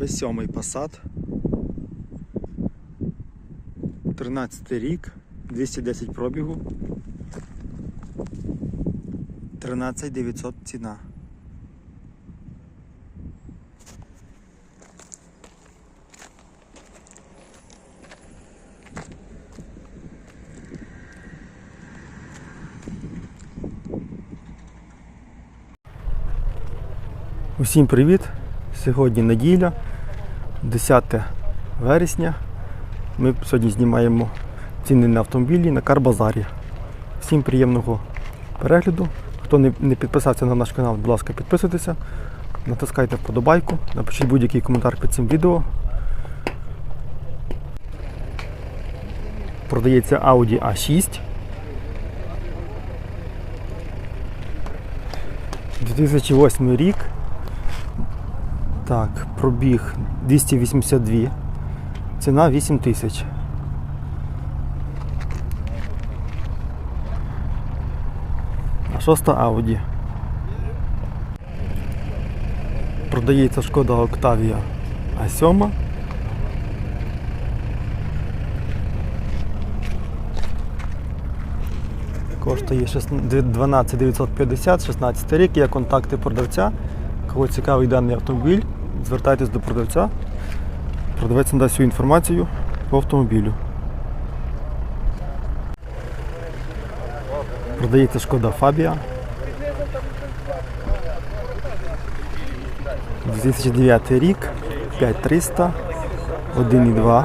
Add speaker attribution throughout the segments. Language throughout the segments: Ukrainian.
Speaker 1: B7 Passat. 13 рік, 210 пробігу. 13 900 ціна. Усім привіт! Сьогодні неділя, 10 вересня. Ми сьогодні знімаємо ціни на автомобілі на Карбазарі. Всім приємного перегляду. Хто не, підписався на наш канал, будь ласка, підписуйтеся, натискайте вподобайку, напишіть будь-який коментар під цим відео. Продається Audi A6. 2008 рік. Так, пробіг 282. Ціна 8 тисяч. А шоста Audi. Продається шкода Octavia А7. Коштує 12 950, 16 рік. Є контакти продавця. Кого цікавий даний автомобіль, звертайтесь до продавця. Продавець надасть всю інформацію по автомобілю. Продається шкода Фабія. 2009 рік, 5300, 1,2,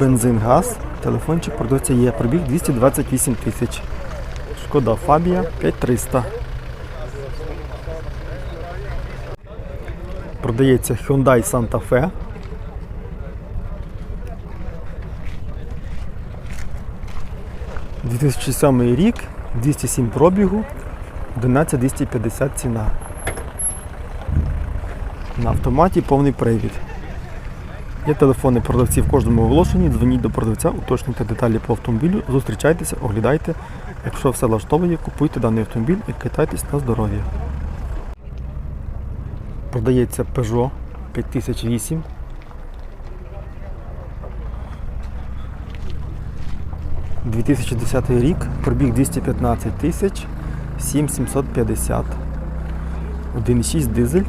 Speaker 1: бензин, газ, телефончик продавця є. Пробіг 228 тисяч. Шкода Фабія 5300. Продається Hyundai Santa Fe. – 2007 рік, 207 пробігу, 11250 ціна. На автоматі повний привід. Є телефони продавців в кожному оголошенні. Дзвоніть до продавця, уточнюйте деталі по автомобілю, зустрічайтеся, оглядайте. Якщо все влаштовує, купуйте даний автомобіль і катайтесь на здоров'я. Продається Peugeot 5008. – 2010 рік, пробіг 215 тисяч, 7750. 1,6 дизель.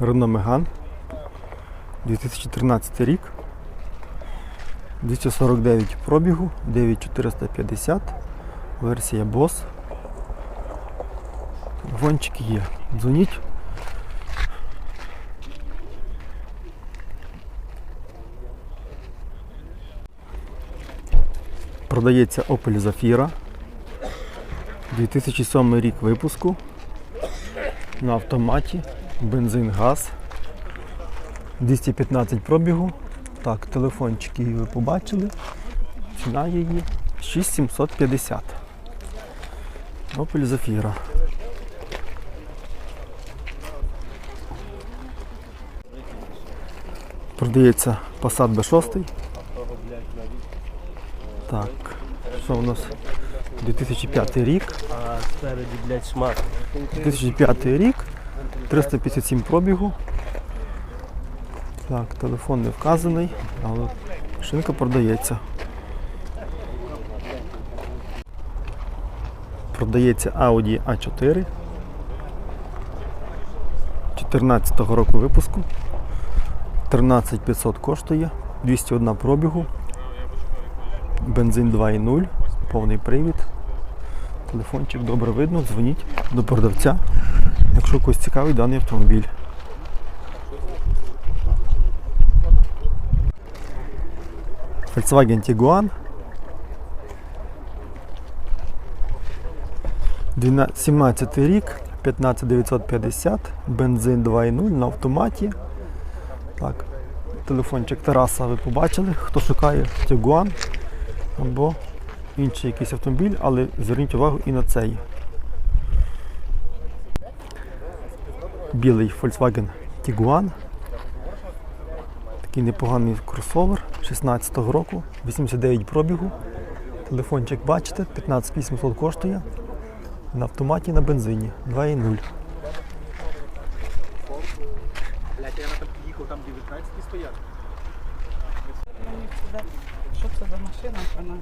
Speaker 1: Renault Megane. 2013 рік. 249 пробігу, 9450, версія Boss. Гончики є. Дзвоніть. Продається Opel Zafira. 2007 рік випуску. На автоматі. Бензин, газ. 215 пробігу. Так, телефончики ви побачили. Ціна її 6750. Opel Zafira. Продається Passat B6. Так, що у нас? 2005 рік.
Speaker 2: А спереді, блядь, шмат.
Speaker 1: 2005 рік. 357 пробігу. Так, телефон не вказаний, але шинка продається. Продається Audi A4. 14 року випуску. 13500 коштує, 201 пробігу. Бензин 2.0, повний привід. Телефончик добре видно, дзвоніть до продавця, якщо когось цікавий даний автомобіль. Volkswagen Tiguan. 17 рік, 15950, бензин 2.0 на автоматі. Так, телефончик Тараса ви побачили, хто шукає Tiguan або інший якийсь автомобіль, але зверніть увагу і на цей. Білий Volkswagen Tiguan. Такий непоганий кросовер 16-го року, 89 пробігу. Телефончик бачите, 15 800 коштує. На автоматі на бензині 2,0.
Speaker 3: Блять, я на там їхав, там 19 стоять.
Speaker 4: Що це за машина? Вона.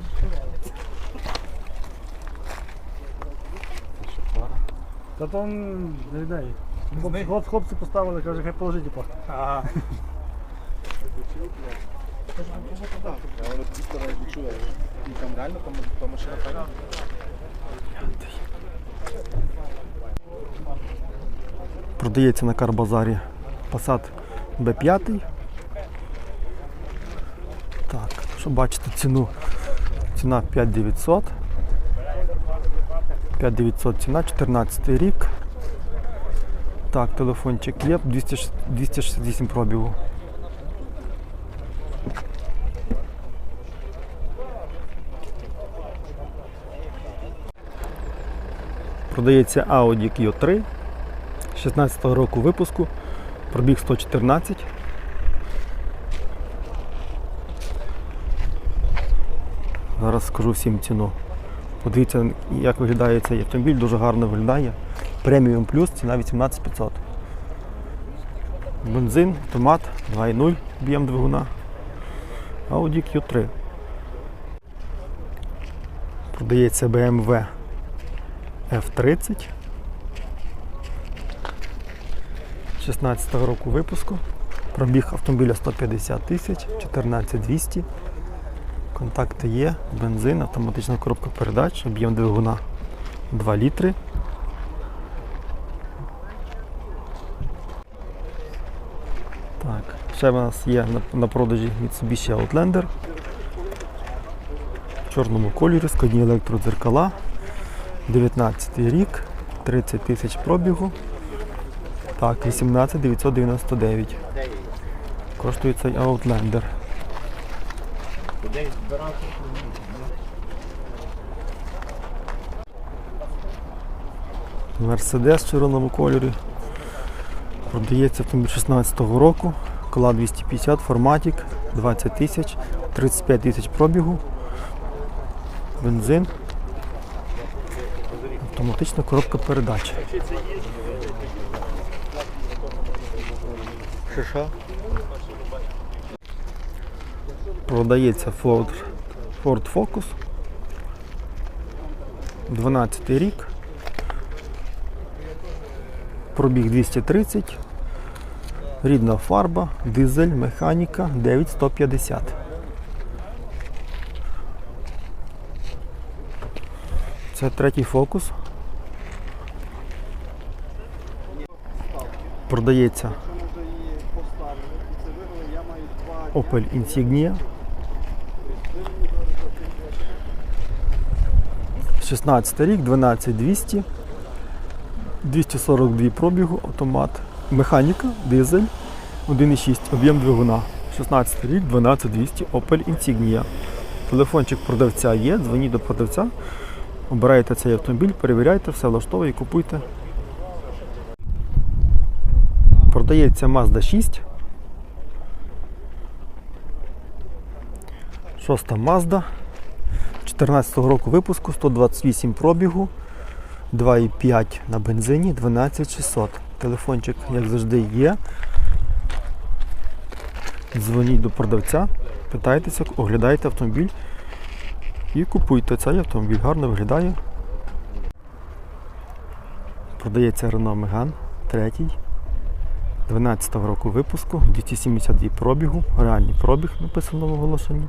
Speaker 5: Та там не хлоп- Хлопці поставили, каже, хай положи, типу.
Speaker 3: Ага.
Speaker 1: Продається на карбазарі Passat B5. Так, щоб бачите ціну. Ціна 5900. 5900 ціна, 14 рік. Так, телефончик є, 200 268 пробігу. Продається Audi Q3 16 року випуску, пробіг 114. Зараз скажу всім ціну. Подивіться, як виглядає цей автомобіль, дуже гарно виглядає. Преміум плюс, ціна 18500. Бензин, автомат 2.0 BM двигуна. Audi Q3. Продається BMW F30. 16 року випуску. Пробіг автомобіля 150 тисяч, 14200. Контакти є, бензин, автоматична коробка передач, об'єм двигуна 2 літри. Так, ще в нас є на, продажі Mitsubishi Outlander. В чорному кольорі, складні електродзеркала. 19 рік, 30 тисяч пробігу. Так, 18 999. Коштує цей Outlander. Мерседес в червоному кольорі. Продається автомобіль 16-го року. Кола 250, форматик, 20 тисяч, 35 тисяч пробігу. Бензин. Автоматична коробка передач. Продається Ford, Ford Focus. 12 рік. Пробіг 230. Рідна фарба, дизель, механіка 9150. Це третій фокус. Продається Opel Insignia. 16 рік, 12200, 242 пробігу, автомат, механіка, дизель, 1,6, об'єм двигуна. 16 рік, 12200, Opel Insignia. Телефончик продавця є, дзвоніть до продавця, обираєте цей автомобіль, перевіряйте, все влаштовує купуйте. Продається Mazda 6. Шоста Mazda. 14 року випуску, 128 пробігу, 2,5 на бензині, 12600. Телефончик, як завжди, є. Дзвоніть до продавця, питайтеся, оглядайте автомобіль і купуйте цей автомобіль. Гарно виглядає. Продається Renault Megane 3. 12 року випуску, 272 пробігу, реальний пробіг написано в оголошенні.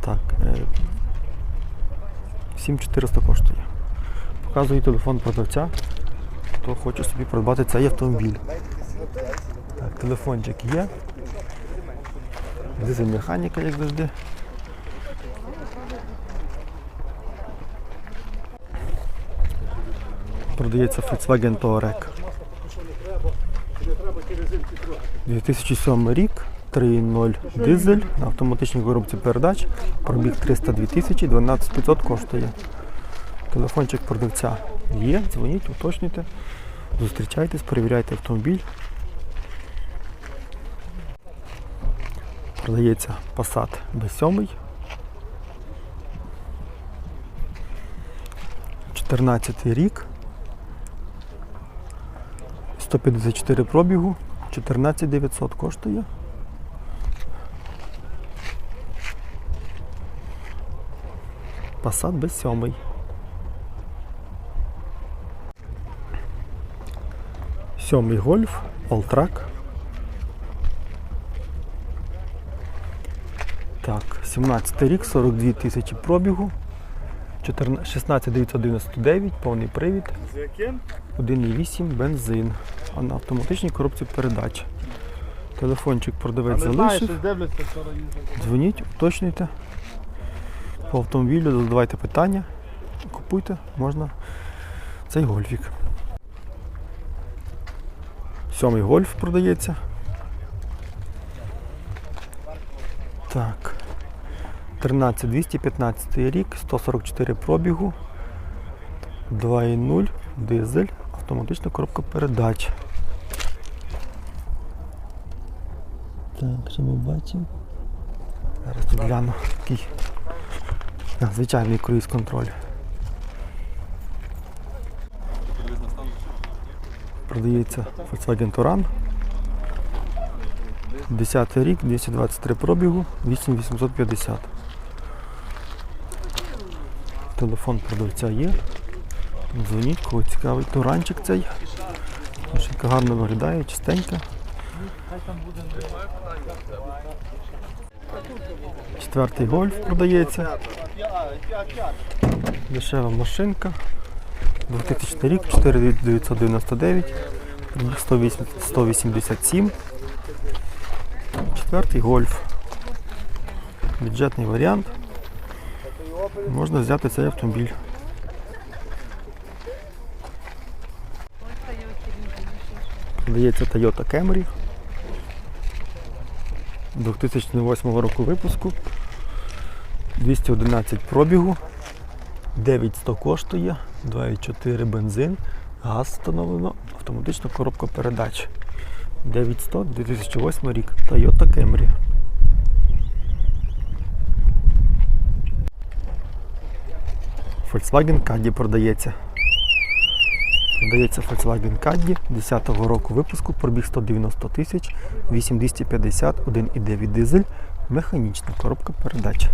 Speaker 1: Так, е, 7400 коштує. Показую телефон продавця, хто хоче собі придбати цей автомобіль. Так, телефончик є. Дизель механіка, як завжди. Продається Volkswagen Touareg. 2007 рік, 3.0 дизель на автоматичній коробці передач. Пробіг 302 тисячі, 12 500 коштує. Телефончик продавця є, дзвоніть, уточнюйте, зустрічайтесь, перевіряйте автомобіль. Продається Passat B7. 14 рік. 154 пробігу, 14 900 коштує. Passat без сьомий. Сьомий гольф, Alltrack. Так, 17 рік, 42 тисячі пробігу, 14 16 999, повний привід. 1,8 бензин. А на автоматичній коробці передач. Телефончик продавець залишив. Дзвоніть, уточнюйте. По автомобілю задавайте питання. Купуйте, можна цей гольфік. Сьомий гольф продається. Так. 13 215 рік, 144 пробігу, 2,0, дизель, автоматична коробка передач. Так, що ми бачимо? Зараз тут гляну. Такий звичайний круїз контроль. Продається Volkswagen Touran. 10 рік, 223 пробігу, 8850. Телефон продавця є. Дзвоніть, кого цікавий туранчик цей. Машинка гарно виглядає, чистенька. Четвертий гольф продається. Дешева машинка. 2000 рік, 4999, 187. Четвертий гольф. Бюджетний варіант. Можна взяти цей автомобіль. Продається Toyota Camry. 2008 року випуску. 211 пробігу. 9100 коштує, 2,4 бензин, газ встановлено, автоматична коробка передач. 9100 2008 рік. Toyota Camry. Volkswagen Caddy продається. Продається Volkswagen Caddy 10-го року випуску, пробіг 190 тисяч, 8250, 1,9 дизель, механічна коробка передач.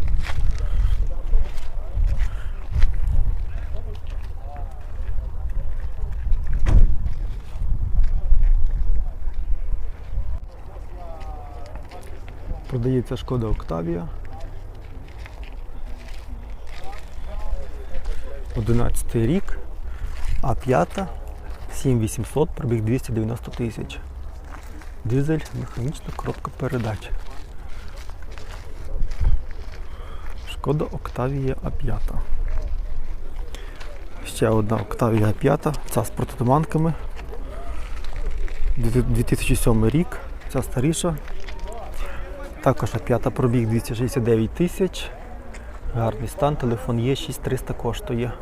Speaker 1: Продається шкода Октавія. 11 рік, А5, 7800, пробіг 290 тисяч. Дизель, механічна коробка передач. Шкода Октавія А5. Ще одна Октавія А5, ця з протитуманками. 2007 рік, ця старіша, також п'ята пробіг 269 тисяч. Гарний стан, телефон є, 6300 коштує.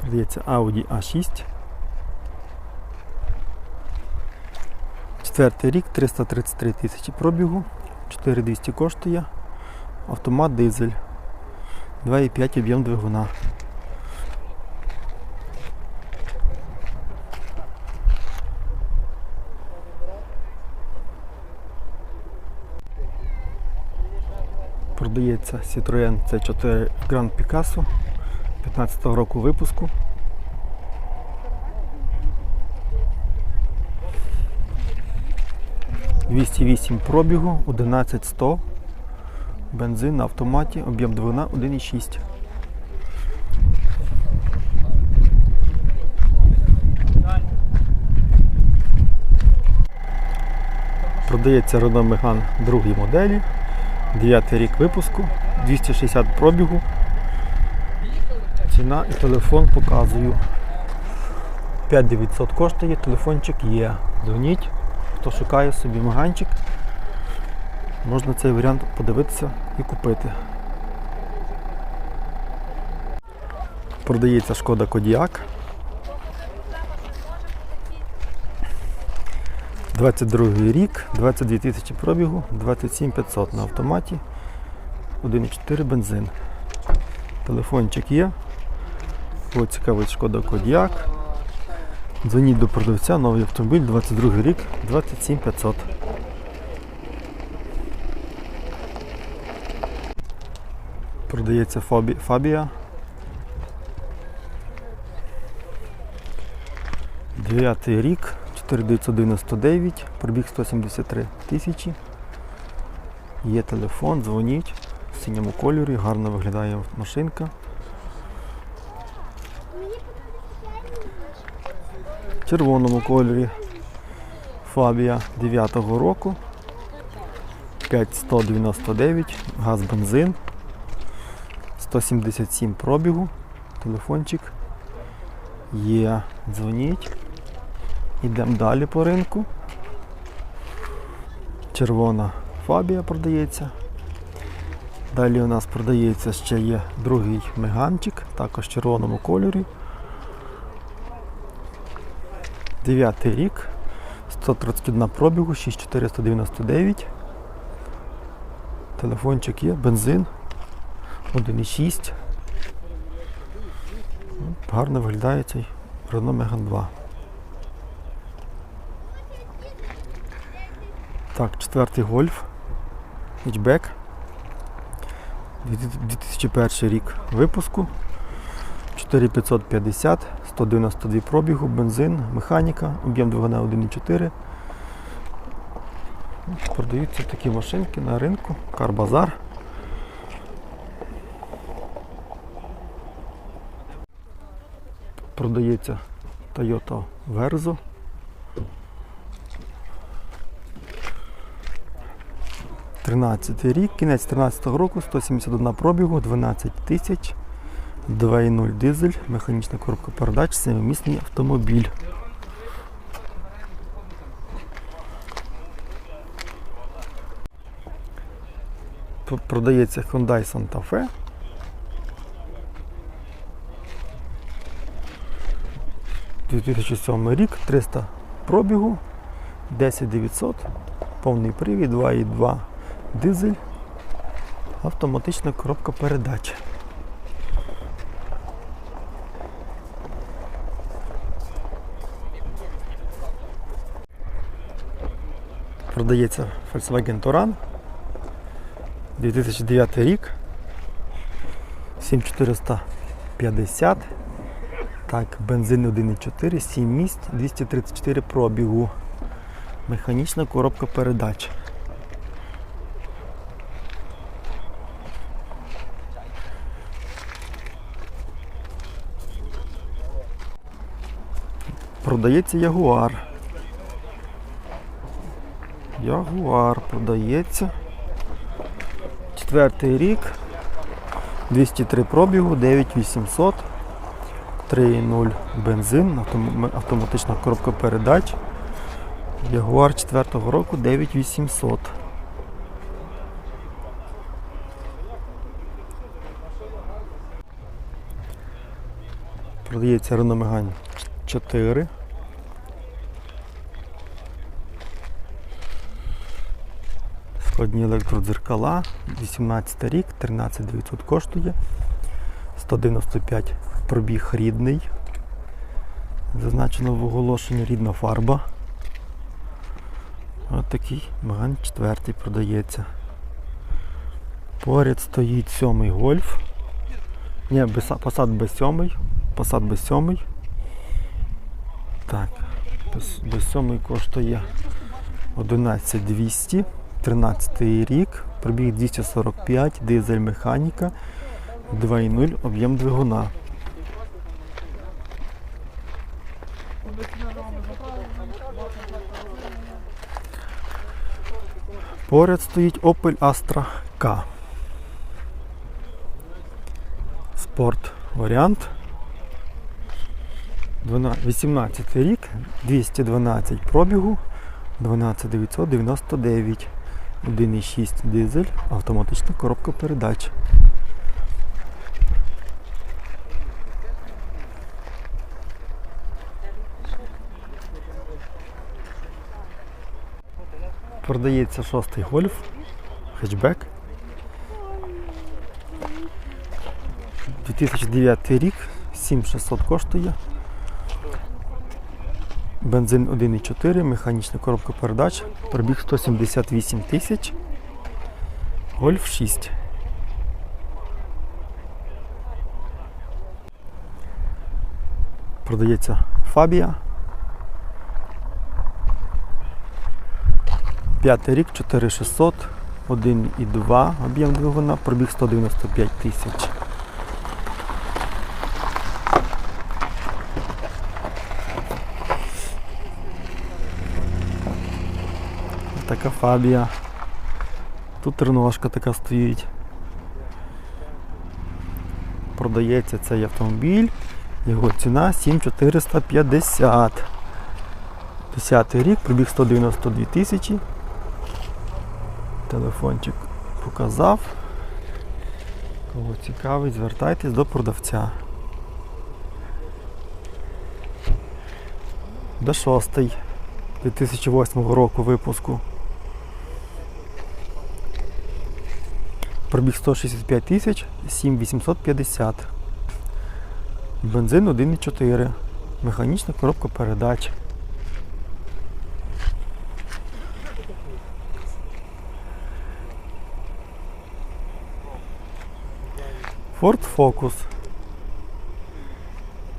Speaker 1: Продається Audi A6. Четвертий рік, 333 тисячі пробігу, 4200 коштує. Автомат дизель. 2,5 об'єм двигуна. Продається Citroën C4 Grand Picasso 15 року випуску. «208 пробігу, 11100, бензин на автоматі, об'єм двигуна 1,6. Продається Renault Megane другої моделі. 9 рік випуску, 260 пробігу. Ціна і телефон показую. 5900 коштує, телефончик є. Дзвоніть, хто шукає собі маганчик, можна цей варіант подивитися і купити. Продається шкода Кодіак. 22 рік, 22 тисячі пробігу, 27 500 на автоматі, 1,4 бензин. Телефончик є. Кого цікавить шкода Кодіак. Дзвоніть до продавця, новий автомобіль, 22 рік, 27 500. Продається Фабі, Фабія. 9 рік, 4999, пробіг 173 тисячі. Є телефон, дзвоніть в синьому кольорі, гарно виглядає машинка. В червоному кольорі Фабія 9-го року. 5199, газ бензин. 177 пробігу, телефончик. Є, дзвоніть. Йдемо далі по ринку. Червона фабія продається. Далі у нас продається ще є другий меганчик, також в червоному кольорі. Дев'ятий рік, 131 пробігу, 6499. Телефончик є, бензин 1,6. Гарно виглядає цей Renault Megane 2. Так, четвертий гольф. Хетчбек. 2001 рік випуску. 4550, 192 пробігу, бензин, механіка, об'єм двигуна 1,4. Продаються такі машинки на ринку. Карбазар. Продається Toyota Verzo. Тринадцятий рік, кінець 13-го року, 171 пробігу, 12 тисяч, 2.0 дизель, механічна коробка передач, семимісний автомобіль. П- Продається Hyundai Santa Fe. – 2007 рік, 300 пробігу, 10900, повний привід, 2.2 дизель, автоматична коробка передач. Продається Volkswagen Touran. 2009 рік. 7450. Так, бензин 1.4, 7 місць, 234 пробігу. Механічна коробка передач. Продається Ягуар. Ягуар продається. Четвертий рік. 203 пробігу, 9800. 3.0 бензин, автоматична коробка передач. Ягуар 4 року 9800. Продається Renault Megane 4. Складні електродзеркала, 18 рік, 13900 коштує, 195 пробіг рідний. Зазначено в оголошенні рідна фарба. Ось такий Megane 4 продається. Поряд стоїть сьомий гольф. Ні, посад без сьомий. Посад без сьомий. Так, без, без сьомий коштує 11200, 13 рік, пробіг 245, дизель механіка, 2.0 об'єм двигуна. Поряд стоїть Opel Astra K. Спорт варіант. 12 18 рік, 212 пробігу, 12999, 1,6 дизель, автоматична коробка передач. Продається шостий гольф, хетчбек. 2009 рік, 7600 коштує. Бензин 1,4, механічна коробка передач, пробіг 178 тисяч. Гольф 6. Продається Фабія. П'ятий рік, 4600, 1,2 об'єм двигуна, пробіг 195 тисяч. Така фабія. Тут треножка така стоїть. Продається цей автомобіль. Його ціна 7450. 10 рік, пробіг 192 тисячі. Телефончик показав. Кого цікавить, звертайтесь до продавця. До 6 2008 року випуску. Пробіг 165 тисяч, 7850. Бензин 1,4. Механічна коробка передач. Ford Focus.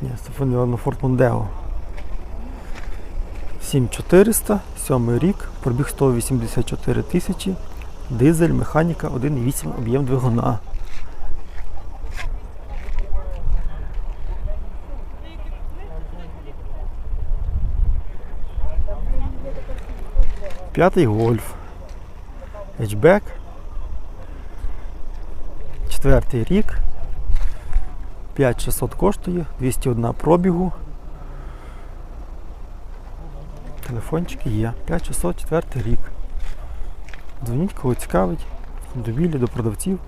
Speaker 1: Ні, це напевно Ford Mondeo. 7400, 7 рік, пробіг 184 тисячі, дизель, механіка 1,8 об'єм двигуна. П'ятий гольф. Хетчбек. Четвертий рік. 5600 коштує, 201 пробігу. Телефончики є. 5604 рік. Дзвоніть, кого цікавить. до білі, до продавців.